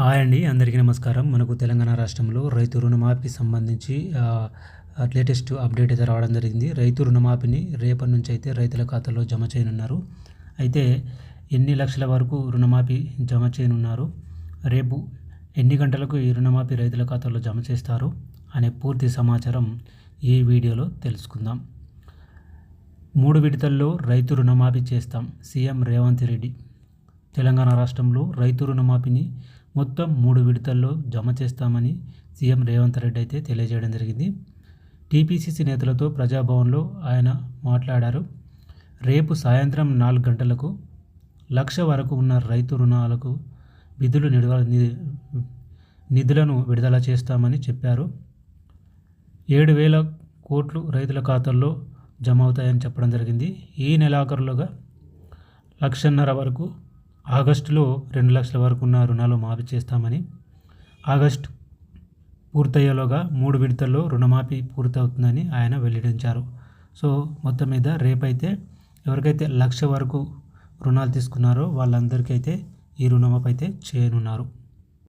Hi అండి అందరికీ నమస్కారం. మనకు తెలంగాణ రాష్ట్రంలో రైతు రుణమాఫీకి సంబంధించి లేటెస్ట్ అప్డేట్ అయితే రావడం జరిగింది. రైతు రుణమాఫీని రేపటి నుంచి అయితే రైతుల ఖాతాలో జమ చేయనున్నారు. అయితే ఎన్ని లక్షల వరకు రుణమాఫీ జమ చేయనున్నారు? రేపు ఎన్ని గంటలకు ఈ రుణమాఫీ రైతుల ఖాతాలో జమ చేస్తారు? అనే పూర్తి సమాచారం ఈ వీడియోలో తెలుసుకుందాం. మూడు విడతల్లో రైతు రుణమాఫీ చేస్తాం. సీఎం రేవంత్ రెడ్డి. తెలంగాణ రాష్ట్రంలో రైతు రుణమాఫీని మొత్తం మూడు విడతల్లో జమ చేస్తామని సీఎం రేవంత్ రెడ్డి అయితే తెలియజేయడం జరిగింది. టీపీసీసీ నేతలతో ప్రజాభవన్లో ఆయన మాట్లాడారు. రేపు సాయంత్రం నాలుగు గంటలకు లక్ష వరకు ఉన్న రైతు రుణాలకు విధులు నిడువ నిధులను విడుదల చేస్తామని చెప్పారు. ఏడు వేల కోట్లు రైతుల ఖాతాల్లో జమ అవుతాయని చెప్పడం జరిగింది. ఈ నెలాఖరులోగా లక్షన్నర వరకు ఆగస్టులో రెండు లక్షల వరకు ఉన్న రుణాలు మాఫీ చేస్తామని. ఆగస్టు పూర్తయ్యేలోగా మూడు విడతల్లో రుణమాఫీ పూర్తవుతుందని ఆయన వెల్లడించారు. సో మొత్తం మీద రేపైతే ఎవరికైతే లక్ష వరకు రుణాలు తీసుకున్నారో వాళ్ళందరికీ అయితే ఈ రుణమాఫీ అయితే చేయనున్నారు.